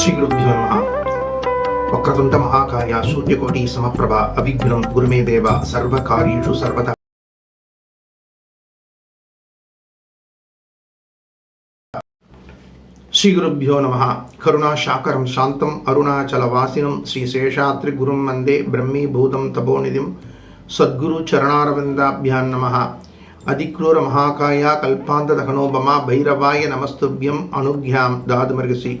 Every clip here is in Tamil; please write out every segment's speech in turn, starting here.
శ్రీగురుభ్యో నమ. ఒక్కతుంట మహాకాయ సూర్యకోటి సమప్రభ అవిఘ్నం గురుమే దేవ సర్వకార్యేషు సర్వత శ్రీ గురుభ్యో నమ. కరుణాశాకరం శాంతం అరుణాచల వాసినం శ్రీ వందే బ్రహ్మీభూతం తపోనిధిం సద్గురు చరణారవిందాభ్యాం నమ. అధిక్రూర మహాకాయ కల్పాంతదహనోపమ భైరవాయ నమస్తుభ్యం అనుజ్ఞాం దాదుమర్గసి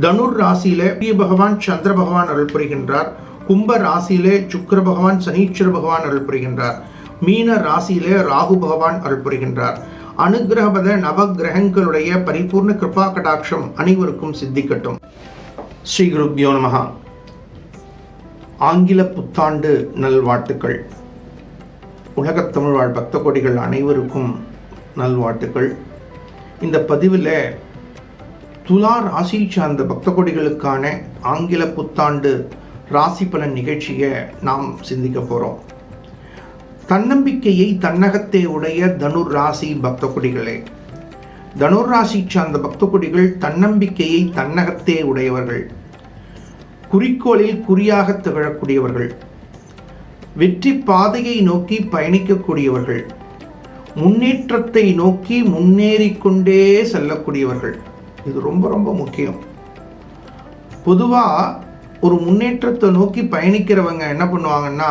தனுர் ராசியிலே சூரிய பகவான் சந்திர பகவான் அருள் புரிகின்றார். கும்ப ராசியிலே சுக்கர பகவான் சனீஸ்வர பகவான் அருள் புரிகின்றார். மீன ராசியிலே ராகு பகவான் அருள் புரிகின்றார். அனுகிரகபத நவ கிரகங்களுடைய பரிபூர்ண கிருபா கடாட்சம் அனைவருக்கும் சித்திக்கட்டும். ஸ்ரீ குருப்யோ நமஹா. ஆங்கில புத்தாண்டு நல்வாழ்த்துக்கள். உலகத் தமிழ் வாழ் பக்த கோடிகள் அனைவருக்கும் நல்வாழ்த்துக்கள். இந்த பதிவில் துலா ராசி சார்ந்த பக்த கொடிகளுக்கான ஆங்கில புத்தாண்டு ராசி பலன் நிகழ்ச்சியை நாம் சிந்திக்க போகிறோம் தன்னம்பிக்கையை தன்னகத்தே உடைய தனுர் ராசி பக்த கொடிகளே தனுர் ராசி சார்ந்த பக்த கொடிகள் தன்னம்பிக்கையை தன்னகத்தே உடையவர்கள் குறிக்கோளில் குறியாக திகழக்கூடியவர்கள் வெற்றி பாதையை நோக்கி பயணிக்கக்கூடியவர்கள் முன்னேற்றத்தை நோக்கி முன்னேறிக்கொண்டே செல்லக்கூடியவர்கள். இது ரொம்ப ரொம்ப முக்கியம். பொதுவாக ஒரு முன்னேற்றத்தை நோக்கி பயணிக்கிறவங்க என்ன பண்ணுவாங்கன்னா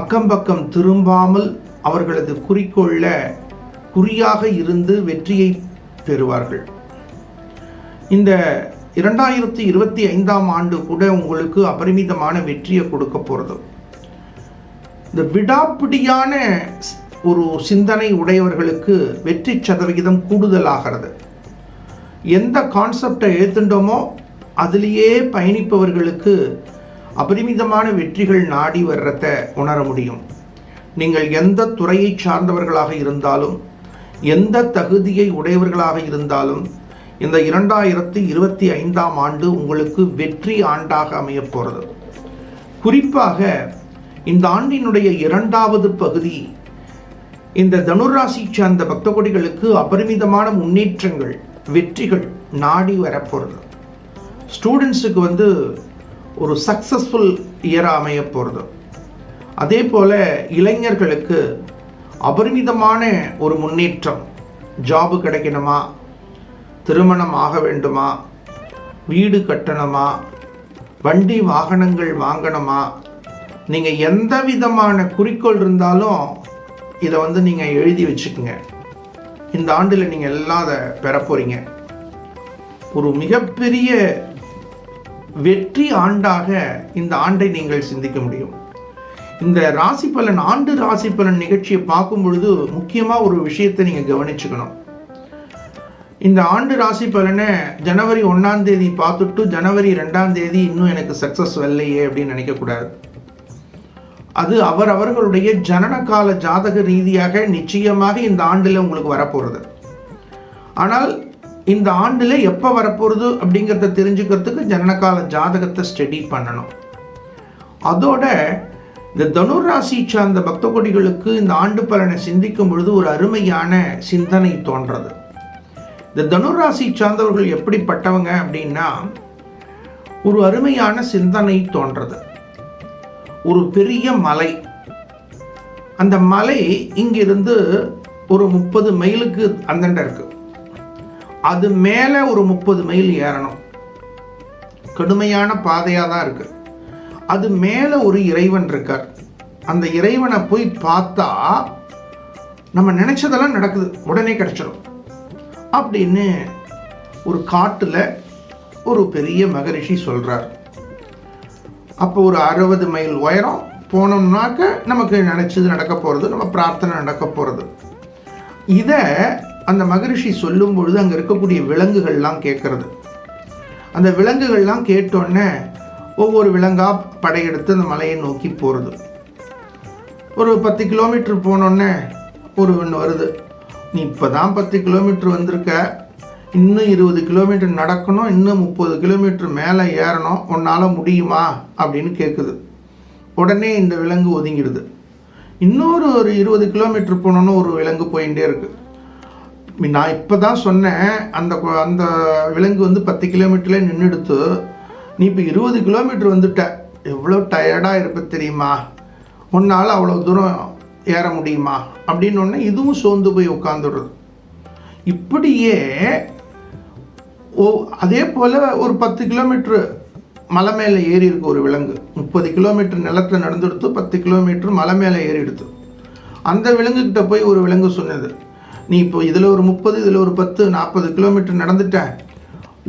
அக்கம் பக்கம் திரும்பாமல் அவர்களது குறிக்கோளில் குறியாக இருந்து வெற்றியை பெறுவார்கள். இந்த இரண்டாயிரத்தி இருபத்தி ஐந்தாம் ஆண்டு கூட உங்களுக்கு அபரிமிதமான வெற்றியை கொடுக்க போகிறது இந்த விடாப்பிடியான ஒரு சிந்தனை உடையவர்களுக்கு வெற்றி சதவிகிதம் கூடுதலாகிறது. எந்த கான்செப்டை ஏற்றுண்டோமோ அதிலேயே பயணிப்பவர்களுக்கு அபரிமிதமான வெற்றிகள் நாடி வர்றத உணர முடியும். நீங்கள் எந்த துறையை சார்ந்தவர்களாக இருந்தாலும் எந்த தகுதியை உடையவர்களாக இருந்தாலும் இந்த இரண்டாயிரத்தி இருபத்தி ஐந்தாம் ஆண்டு உங்களுக்கு வெற்றி ஆண்டாக அமையப் போகிறது குறிப்பாக இந்த ஆண்டினுடைய இரண்டாவது பகுதி இந்த தனுராசி சார்ந்த பக்த கொடிகளுக்கு அபரிமிதமான முன்னேற்றங்கள் வெற்றிகள் நாடி வரப்போகிறது ஸ்டூடெண்ட்ஸுக்கு வந்து ஒரு சக்ஸஸ்ஃபுல் இயராக அமைய போகிறது அதே போல் இளைஞர்களுக்கு அபரிமிதமான ஒரு முன்னேற்றம். ஜாபு கிடைக்கணுமா? திருமணம் ஆக வேண்டுமா? வீடு கட்டணுமா? வண்டி வாகனங்கள் வாங்கணுமா? நீங்கள் எந்த விதமான குறிக்கோள் இருந்தாலும் இதை வந்து நீங்கள் எழுதி வச்சுக்கோங்க. இந்த ஆண்டில் நீங்கள் எல்லாம் அதை பெற போகிறீங்க ஒரு மிகப்பெரிய வெற்றி ஆண்டாக இந்த ஆண்டை நீங்கள் சிந்திக்க முடியும். இந்த ராசி பலன் ஆண்டு ராசி பலன் நிகழ்ச்சியை பார்க்கும் பொழுது முக்கியமாக ஒரு விஷயத்தை நீங்கள் கவனிச்சுக்கணும். இந்த ஆண்டு ராசி பலனை ஜனவரி ஒன்றாம் தேதி பார்த்துட்டு ஜனவரி ரெண்டாம் தேதி இன்னும் எனக்கு சக்ஸஸ் வரலையே அப்படின்னு நினைக்கக்கூடாது. அது அவர் அவர்களுடைய ஜனன கால ஜாதக ரீதியாக நிச்சயமாக இந்த ஆண்டில் உங்களுக்கு வரப்போகிறது ஆனால் இந்த ஆண்டில் எப்போ வரப்போகிறது அப்படிங்கிறத தெரிஞ்சுக்கிறதுக்கு ஜனனகால ஜாதகத்தை ஸ்டடி பண்ணணும். அதோட இந்த தனுராசி சார்ந்த பக்த கொடிகளுக்கு இந்த ஆண்டு பலனை சிந்திக்கும் பொழுது ஒரு அருமையான சிந்தனை தோன்றது. இந்த தனுராசி சார்ந்தவர்கள் எப்படிப்பட்டவங்க அப்படின்னா ஒரு அருமையான சிந்தனை தோன்றது. ஒரு பெரிய மலை. அந்த மலை இங்கிருந்து ஒரு முப்பது மைலுக்கு அந்தண்ட இருக்கு. அது மேலே ஒரு முப்பது மைல் ஏறணும். கடுமையான பாதையாக தான் இருக்கு. அது மேலே ஒரு இறைவன் இருக்கார். அந்த இறைவனை போய் பார்த்தா நம்ம நினச்சதெல்லாம் நடக்குது. உடனே கிடச்சிடும் அப்படின்னு ஒரு காட்டில் ஒரு பெரிய மகரிஷி சொல்கிறார் அப்போ ஒரு அறுபது மைல் உயரம் போனோம்னாக்க நமக்கு நினச்சது நடக்க போகிறது நம்ம பிரார்த்தனை நடக்க போகிறது இதை அந்த மகரிஷி சொல்லும் பொழுது அங்கே இருக்கக்கூடிய விலங்குகள்லாம் கேட்குறது அந்த விலங்குகள்லாம் கேட்டோன்னே ஒவ்வொரு விலங்காக படையெடுத்து அந்த மலையை நோக்கி போகிறது ஒரு பத்து கிலோமீட்டர் போனோடனே ஒரு ஒன்று வருது. நீ இப்போ தான் பத்து கிலோமீட்டர் வந்திருக்க. இன்னும் இருபது கிலோமீட்டர் நடக்கணும் இன்னும் முப்பது கிலோமீட்டர் மேலே ஏறணும் உன்னால் முடியுமா? அப்படின்னு கேட்குது உடனே இந்த விலங்கு ஒதுங்கிடுது. இன்னொரு ஒரு இருபது கிலோமீட்டர் போனோன்னு ஒரு விலங்கு போயிட்டே இருக்குது நான் இப்போ தான் சொன்னேன் அந்த அந்த விலங்கு வந்து பத்து கிலோமீட்டரில் நின்றுடுத்து நீ இப்போ இருபது கிலோமீட்டர் வந்துட்ட எவ்வளோ டயர்டாக இருப்ப தெரியுமா? உன்னால் அவ்வளோ தூரம் ஏற முடியுமா? அப்படின்னு உடனே இதுவும் சோர்ந்து போய் உட்காந்துடுறது இப்படியே ஓ அதே போல் ஒரு பத்து கிலோமீட்ரு மலை மேலே ஏறி இருக்கு ஒரு விலங்கு முப்பது கிலோமீட்டர் நிலத்தில் நடந்துடுத்து பத்து கிலோமீட்டர் மலை மேலே ஏறி எடுத்து. அந்த விலங்குக்கிட்ட போய் ஒரு விலங்கு சொன்னது நீ இப்போ இதில் ஒரு முப்பது இதில் ஒரு பத்து நாற்பது கிலோமீட்டர் நடந்துட்ட.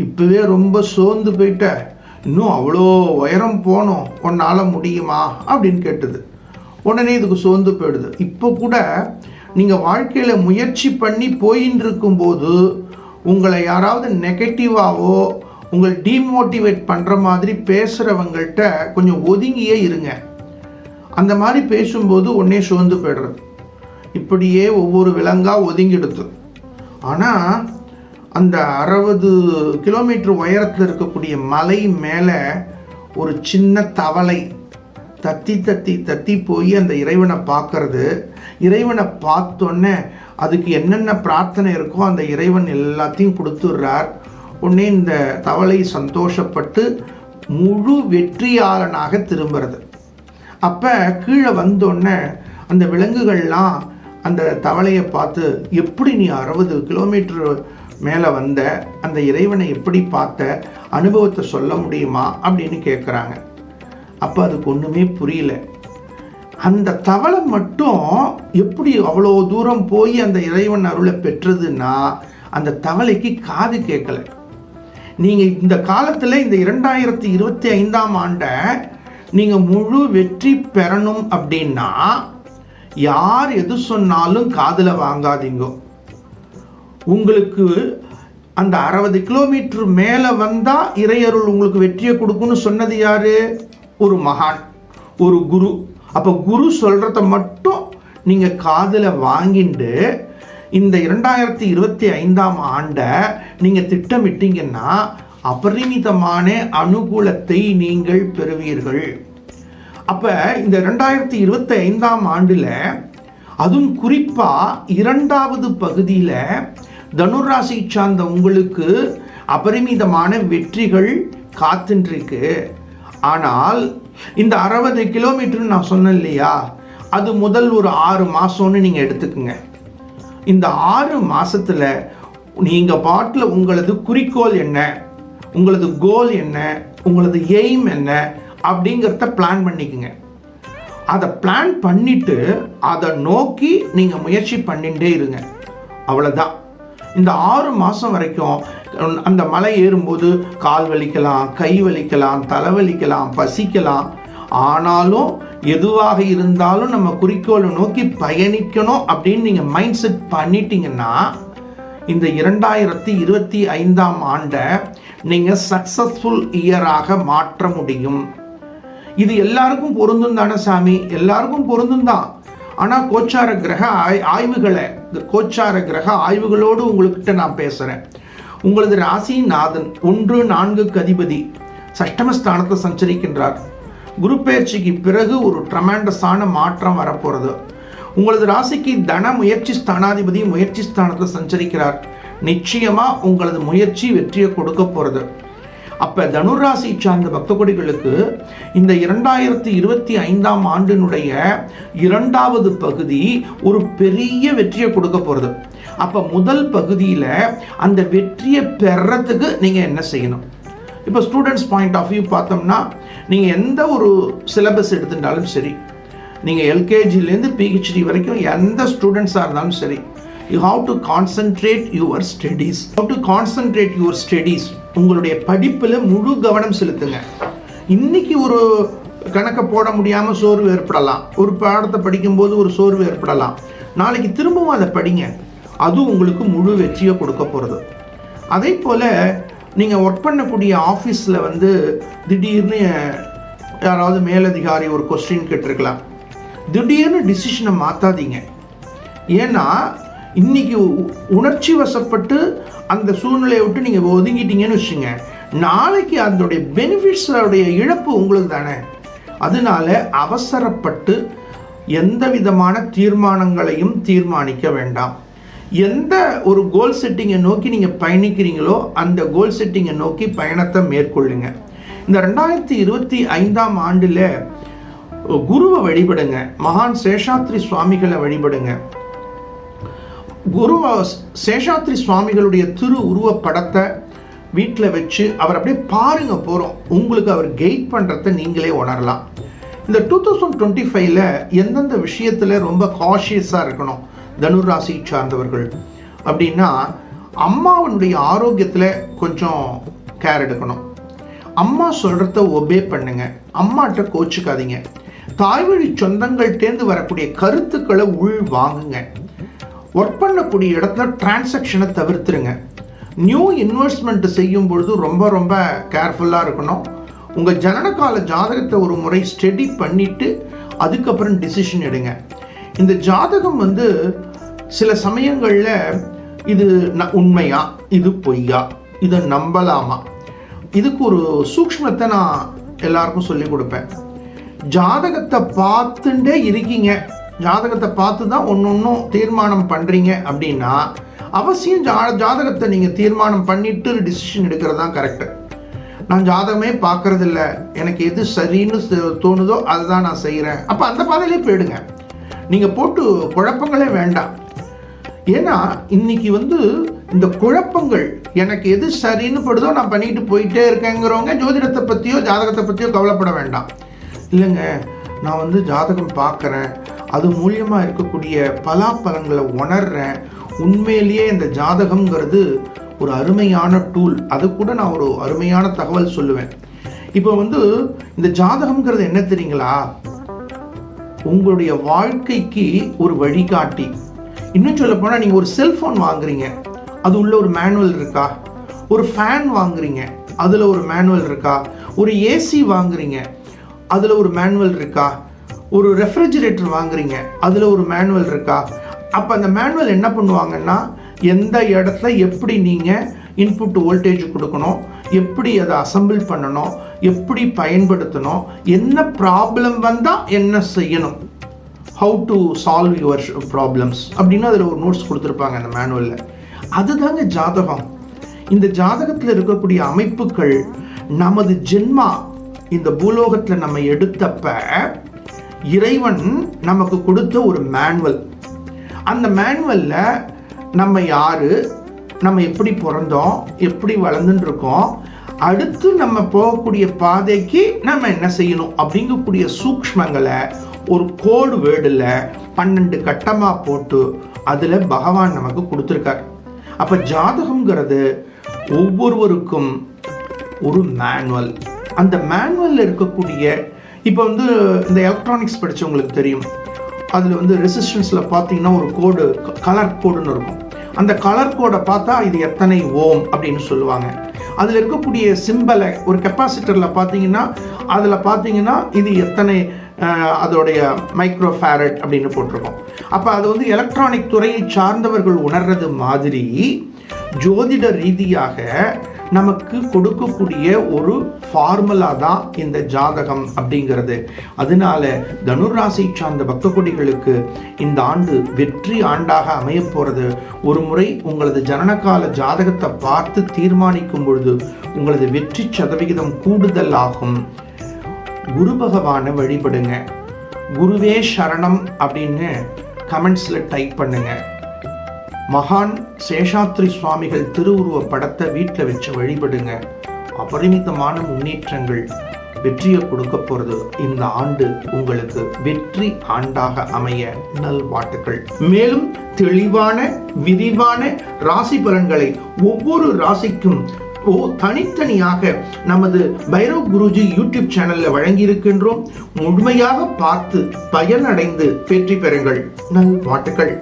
இப்போவே ரொம்ப சோர்ந்து போயிட்ட. இன்னும் அவ்வளோ உயரம் போகணும் உன்னால் முடியுமா? அப்படின்னு கேட்டது. உடனே இதுக்கு சோர்ந்து போயிடுது. இப்போ கூட நீங்கள் வாழ்க்கையில் முயற்சி பண்ணி போயின்னு இருக்கும்போது உங்களை யாராவது நெகட்டிவாவோ உங்களை டீமோட்டிவேட் பண்ணுற மாதிரி பேசுகிறவங்கள்ட்ட கொஞ்சம் ஒதுங்கியே இருங்க. அந்த மாதிரி பேசும்போது உடனே சோர்ந்து போயிடுறது. இப்படியே ஒவ்வொரு விலங்காக ஒதுங்கிடுது. ஆனால் அந்த அறுபது கிலோமீட்டர் உயரத்தில் இருக்கக்கூடிய மலை மேலே ஒரு சின்ன தவளை தத்தி தத்தி தத்தி போய் அந்த இறைவனை பார்க்கறது இறைவனை பார்த்தோன்னே அதுக்கு என்னென்ன பிரார்த்தனை இருக்கோ அந்த இறைவன் எல்லாத்தையும் கொடுத்துட்றார். உடனே இந்த தவளை சந்தோஷப்பட்டு முழு வெற்றியாளனாக திரும்புறது. அப்போ கீழே வந்தோடனே அந்த விலங்குகள்லாம் அந்த தவளையை பார்த்து எப்படி நீ அறுபது கிலோமீட்டர் மேலே வந்த அந்த இறைவனை எப்படி பார்த்த அனுபவத்தை சொல்ல முடியுமா? அப்படின்னு கேட்குறாங்க. அப்போ அதுக்கு ஒன்றுமே புரியல. அந்த தவளை மட்டும் எப்படி அவ்வளோ தூரம் போய் அந்த இறைவன் அருளை பெற்றதுன்னா அந்த தவளைக்கு காது கேட்கலை. நீங்கள் இந்த காலத்தில் இந்த இரண்டாயிரத்தி இருபத்தி ஐந்தாம் ஆண்டை நீங்கள் முழு வெற்றி பெறணும் அப்படின்னா யார் எது சொன்னாலும் காதில் வாங்காதீங்க. உங்களுக்கு அந்த அறுபது கிலோமீட்டர் மேலே வந்தால் இறையருள் உங்களுக்கு வெற்றியை கொடுக்கும்னு சொன்னது யார்? ஒரு மகான் ஒரு குரு. அப்போ குரு சொல்கிறத மட்டும் நீங்கள் காதில் வாங்கிட்டு இந்த இரண்டாயிரத்தி இருபத்தி ஐந்தாம் ஆண்டை நீங்கள் திட்டமிட்டீங்கன்னா அபரிமிதமான அனுகூலத்தை நீங்கள் பெறுவீர்கள். அப்போ இந்த ரெண்டாயிரத்தி இருபத்தி ஐந்தாம் ஆண்டில் அதுவும் குறிப்பாக இரண்டாவது பகுதியில் தனுராசி சார்ந்த உங்களுக்கு அபரிமிதமான வெற்றிகள் காத்துன்றிருக்கு. ஆனால் இந்த அறுபது கிலோமீட்டர்னு நான் சொன்னேன் இல்லையா? அது முதல் ஒரு ஆறு மாதம்னு நீங்கள் எடுத்துக்கோங்க. இந்த ஆறு மாதத்தில் நீங்கள் பாட்டில் உங்களது குறிக்கோள் என்ன? உங்களது கோல் என்ன? உங்களது எய்ம் என்ன? அப்படிங்கிறத பிளான் பண்ணிக்கங்க. அதை பிளான் பண்ணிவிட்டு அதை நோக்கி நீங்கள் முயற்சி பண்ணிகிட்டே இருங்க. அவ்வளோதான் இந்த ஆறு மாதம் வரைக்கும் அந்த மலை ஏறும்போது கால் வலிக்கலாம் கை வலிக்கலாம் தலை வலிக்கலாம் பசிக்கலாம். ஆனாலும் எதுவாக இருந்தாலும் நம்ம குறிக்கோளை நோக்கி பயணிக்கணும் அப்படின்னு நீங்கள் மைண்ட் செட் பண்ணிட்டீங்கன்னா இந்த இரண்டாயிரத்தி இருபத்தி ஐந்தாம் ஆண்டை நீங்கள் சக்ஸஸ்ஃபுல் இயராக மாற்ற முடியும். இது எல்லாருக்கும் பொருந்தும் தானே சாமி? எல்லாருக்கும் பொருந்தும் தான். ஆனால் கோச்சார கிரக ஆய் ஆய்வுகளை இந்த கோச்சார கிரக ஆய்வுகளோடு உங்கள்கிட்ட நான் பேசுகிறேன் உங்களது ராசி நாதன் ஒன்று நான்குக்கு அதிபதி சஷ்டமஸ்தானத்தை சஞ்சரிக்கின்றார். குரு பயிற்சிக்கு பிறகு ஒரு ட்ரமாண்டஸான மாற்றம் வரப்போகிறது உங்களது ராசிக்கு தன முயற்சி ஸ்தானாதிபதி முயற்சி ஸ்தானத்தில் சஞ்சரிக்கிறார். நிச்சயமாக உங்களது முயற்சி வெற்றியை கொடுக்க போகிறது அப்போ தனுராசி சார்ந்த பக்த கொடிகளுக்கு இந்த இரண்டாயிரத்தி இருபத்தி ஐந்தாம் ஆண்டினுடைய இரண்டாவது பகுதி ஒரு பெரிய வெற்றியை கொடுக்க போகிறது அப்போ முதல் பகுதியில் அந்த வெற்றியை பெறத்துக்கு நீங்கள் என்ன செய்யணும்? இப்போ ஸ்டூடெண்ட்ஸ் பாயிண்ட் ஆஃப் வியூ பார்த்தோம்னா நீங்கள் எந்த ஒரு சிலபஸ் எடுத்துட்டாலும் சரி நீங்கள் எல்கேஜிலேருந்து பிஹெச்டி வரைக்கும் எந்த ஸ்டூடெண்ட்ஸாக இருந்தாலும் சரி you have to concentrate your studies how to concentrate your studies உங்களுடைய படிப்பில் முழு கவனம் செலுத்துங்க. இன்னைக்கு ஒரு கணக்கை போட முடியாமல் சோர்வு ஏற்படலாம். ஒரு பாடத்தை படிக்கும்போது ஒரு சோர்வு ஏற்படலாம். நாளைக்கு திரும்பவும் அதை படிங்க. அது உங்களுக்கு முழு வெற்றியை கொடுக்க போகிறது அதே போல் நீங்கள் ஒர்க் பண்ணக்கூடிய ஆஃபீஸில் வந்து திடீர்னு யாராவது மேலதிகாரி ஒரு கொஸ்டின் கேட்டிருக்கலாம். திடீர்னு டிசிஷனை மாற்றாதீங்க ஏன்னா இன்னைக்கு உணர்ச்சி வசப்பட்டு அந்த சூழ்நிலையை விட்டு நீங்கள் ஒதுங்கிட்டீங்கன்னு வச்சுங்க நாளைக்கு அதனுடைய பெனிஃபிட்ஸோடைய இழப்பு உங்களுக்கு தானே. அதனால அவசரப்பட்டு எந்த விதமான தீர்மானங்களையும் தீர்மானிக்க வேண்டாம். எந்த ஒரு கோல் செட்டிங்கை நோக்கி நீங்கள் பயணிக்கிறீங்களோ அந்த கோல் செட்டிங்கை நோக்கி பயணத்தை மேற்கொள்ளுங்க. இந்த ரெண்டாயிரத்தி இருபத்தி ஐந்தாம் ஆண்டில் குருவை வழிபடுங்க. மகான் சேஷாத்ரி சுவாமிகளை வழிபடுங்க. குரு சேஷாத்ரி சுவாமிகளுடைய திரு உருவப்படத்தை வீட்டில் வச்சு அவர் அப்படியே பாருங்க போகிறோம் உங்களுக்கு அவர் கெயிட் பண்ணுறத நீங்களே உணரலாம். இந்த டூ தௌசண்ட் டுவெண்ட்டி ஃபைவ்ல எந்தெந்த விஷயத்தில் ரொம்ப காஷியஸாக இருக்கணும்? தனுர் சார்ந்தவர்கள். அப்படின்னா அம்மாவனுடைய ஆரோக்கியத்தில் கொஞ்சம் கேர் எடுக்கணும். அம்மா சொல்கிறத ஒபே பண்ணுங்க. அம்மாட்ட கோச்சுக்காதீங்க. தாய்வழி சொந்தங்கள்டேந்து வரக்கூடிய கருத்துக்களை உள் வாங்குங்க ஒர்க் பண்ணக்கூடிய இடத்துல டிரான்சாக்ஷனை தவிர்த்துருங்க. நியூ இன்வெஸ்ட்மெண்ட் செய்யும் பொழுது ரொம்ப ரொம்ப கேர்ஃபுல்லாக இருக்கணும். உங்கள் ஜனனகால ஜாதகத்தை ஒரு முறை ஸ்டடி பண்ணிவிட்டு அதுக்கப்புறம் டிசிஷன் எடுங்க. இந்த ஜாதகம் வந்து சில சமயங்களில் இது ந- உண்மையா? இது பொய்யா? இதை நம்பலாமா? இதுக்கு ஒரு சூக்ஷ்மத்தை நான் எல்லாருக்கும் சொல்லிக் கொடுப்பேன். ஜாதகத்தை பார்த்துட்டே இருக்கீங்க. ஜாதகத்தை பார்த்து தான் ஒன்று ஒன்றும் தீர்மானம் பண்ணுறீங்க அப்படின்னா அவசியம் ஜா ஜாதகத்தை நீங்கள் தீர்மானம் பண்ணிட்டு டிசிஷன் எடுக்கிறது தான் கரெக்டு நான் ஜாதகமே பார்க்கறதில்ல. எனக்கு எது சரின்னு தோணுதோ அதுதான் நான் செய்கிறேன் அப்போ அந்த பாதையிலே போயிடுங்க. நீங்கள் போட்டு குழப்பங்களே வேண்டாம். ஏன்னா இன்னைக்கு வந்து இந்த குழப்பங்கள் எனக்கு எது சரின்னு படுதோ நான் பண்ணிட்டு போயிட்டே இருக்கேங்கிறவங்க ஜோதிடத்தை பற்றியோ ஜாதகத்தை பற்றியோ கவலைப்பட வேண்டாம். இல்லைங்க நான் வந்து ஜாதகம் பார்க்குறேன். அது மூலியமாக இருக்கக்கூடிய பலாப்பழங்களை உணர்றேன். உண்மையிலேயே இந்த ஜாதகம்ங்கிறது ஒரு அருமையான டூல் அது கூட நான் ஒரு அருமையான தகவல் சொல்லுவேன். இப்போ வந்து இந்த ஜாதகம்ங்கிறது என்ன தெரியுங்களா? உங்களுடைய வாழ்க்கைக்கு ஒரு வழிகாட்டி. இன்னும் சொல்ல போனால் நீங்கள் ஒரு செல்ஃபோன் வாங்குறீங்க. அது உள்ள ஒரு மேனுவல் இருக்கா? ஒரு ஃபேன் வாங்குறீங்க. அதில் ஒரு மேனுவல் இருக்கா? ஒரு ஏசி வாங்குறீங்க. அதில் ஒரு மேனுவல் இருக்கா? ஒரு ரெஃப்ரிஜிரேட்டர் வாங்குறீங்க. அதில் ஒரு மேனுவல் இருக்கா? அப்போ அந்த மேனுவல் என்ன பண்ணுவாங்கன்னா எந்த இடத்துல எப்படி நீங்கள் இன்புட் வோல்டேஜ் கொடுக்கணும் எப்படி அதை அசெம்பிள் பண்ணணும் எப்படி பயன்படுத்தணும் என்ன ப்ராப்ளம் வந்தால் என்ன செய்யணும்? How to solve your problems அப்படின்னு அதில் ஒரு நோட்ஸ் கொடுத்துருப்பாங்க அந்த மேனுவலில் அதுதாங்க ஜாதகம். இந்த ஜாதகத்தில் இருக்கக்கூடிய அமைப்புகள் நமது ஜென்மா இந்த பூலோகத்தில் நம்ம எடுத்தப்ப இறைவன் நமக்கு கொடுத்த ஒரு மேனுவல் அந்த மேனுவலில் நம்ம யார் நம்ம எப்படி பிறந்தோம் எப்படி வளர்ந்துட்டு இருக்கோம் அடுத்து நம்ம போகக்கூடிய பாதைக்கு நம்ம என்ன செய்யணும் அப்படிங்கக்கூடிய சூக்ஷ்மங்களை ஒரு கோடு வேர்டில் பன்னெண்டு கட்டமாக போட்டு அதில் பகவான் நமக்கு கொடுத்துருக்கார். அப்போ ஜாதகம்ங்கிறது ஒவ்வொருவருக்கும் ஒரு மேனுவல் அந்த மேனுவலில் இருக்கக்கூடிய இப்போ வந்து இந்த எலக்ட்ரானிக்ஸ் படித்தவங்களுக்கு தெரியும். அதில் வந்து ரெசிஸ்டன்ஸில் பார்த்தீங்கன்னா ஒரு கோடு கலர் கோடுன்னு இருக்கும். அந்த கலர் கோடை பார்த்தா இது எத்தனை ஓம் அப்படின்னு சொல்லுவாங்க. அதில் இருக்கக்கூடிய சிம்பலை ஒரு கெப்பாசிட்டரில் பார்த்தீங்கன்னா அதில் பார்த்தீங்கன்னா இது எத்தனை அதோடைய மைக்ரோ ஃபேரட் அப்படின்னு போட்டிருக்கோம். அப்போ அது வந்து எலக்ட்ரானிக் துறையை சார்ந்தவர்கள் உணர்றது மாதிரி ஜோதிட ரீதியாக நமக்கு கொடுக்கக்கூடிய ஒரு ஃபார்முலா தான் இந்த ஜாதகம் அப்படிங்கிறது. அதனால தனுராசி சார்ந்த பக்த கொடிகளுக்கு இந்த ஆண்டு வெற்றி ஆண்டாக அமைய போகிறது ஒரு முறை உங்களது ஜனனகால ஜாதகத்தை பார்த்து தீர்மானிக்கும் பொழுது உங்களது வெற்றி சதவிகிதம் கூடுதல் ஆகும். குரு பகவானை வழிபடுங்க. குருவே சரணம் அப்படின்னு கமெண்ட்ஸில் டைப் பண்ணுங்கள் மகான் சேஷாத்ரி சுவாமிகள் திருவுருவ படத்தை வீட்டில் வச்சு வழிபடுங்க. அபரிமிதமான முன்னேற்றங்கள் வெற்றியை கொடுக்க போறது இந்த ஆண்டு உங்களுக்கு வெற்றி ஆண்டாக அமைய நல்வாழ்த்துக்கள். மேலும் தெளிவான விரிவான ராசி பலன்களை ஒவ்வொரு ராசிக்கும் ஓ தனித்தனியாக நமது பைரவ் குருஜி யூடியூப் சேனல்ல வழங்கியிருக்கின்றோம். முழுமையாக பார்த்து பயனடைந்து வெற்றி பெறுங்கள். நல்வாழ்த்துக்கள்.